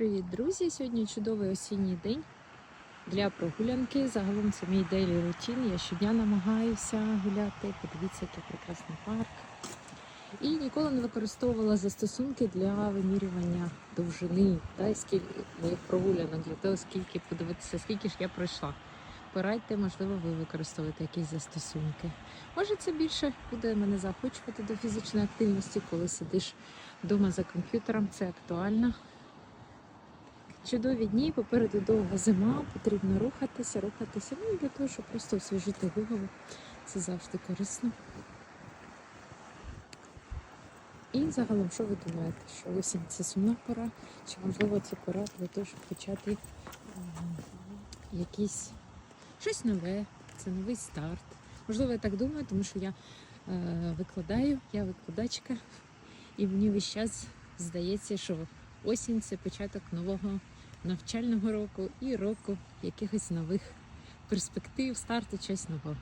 Привіт, друзі! Сьогодні чудовий осінній день для прогулянки. Загалом це мій дейлі рутін. Я щодня намагаюся гуляти. Подивіться, який прекрасний парк. І ніколи не використовувала застосунки для вимірювання довжини та скільки моїх прогулянок, для того, скільки подивитися, скільки ж я пройшла. Порадьте, можливо, ви використовуєте якісь застосунки. Може, це більше буде мене заохочувати до фізичної активності, коли сидиш вдома за комп'ютером. Це актуально. Чудові дні, попереду довга зима, потрібно рухатися, рухатися. Ну і для того, щоб просто освіжити голову. Це завжди корисно. І загалом, що ви думаєте, що осінь це сумна пора, чи можливо це пора для того, щоб почати ем, якісь щось нове, це новий старт. Можливо, я так думаю, тому що я е, викладаю, я викладачка, і мені весь час здається, що осінь це початок нового навчального року і року якихось нових перспектив, старту, чогось нового.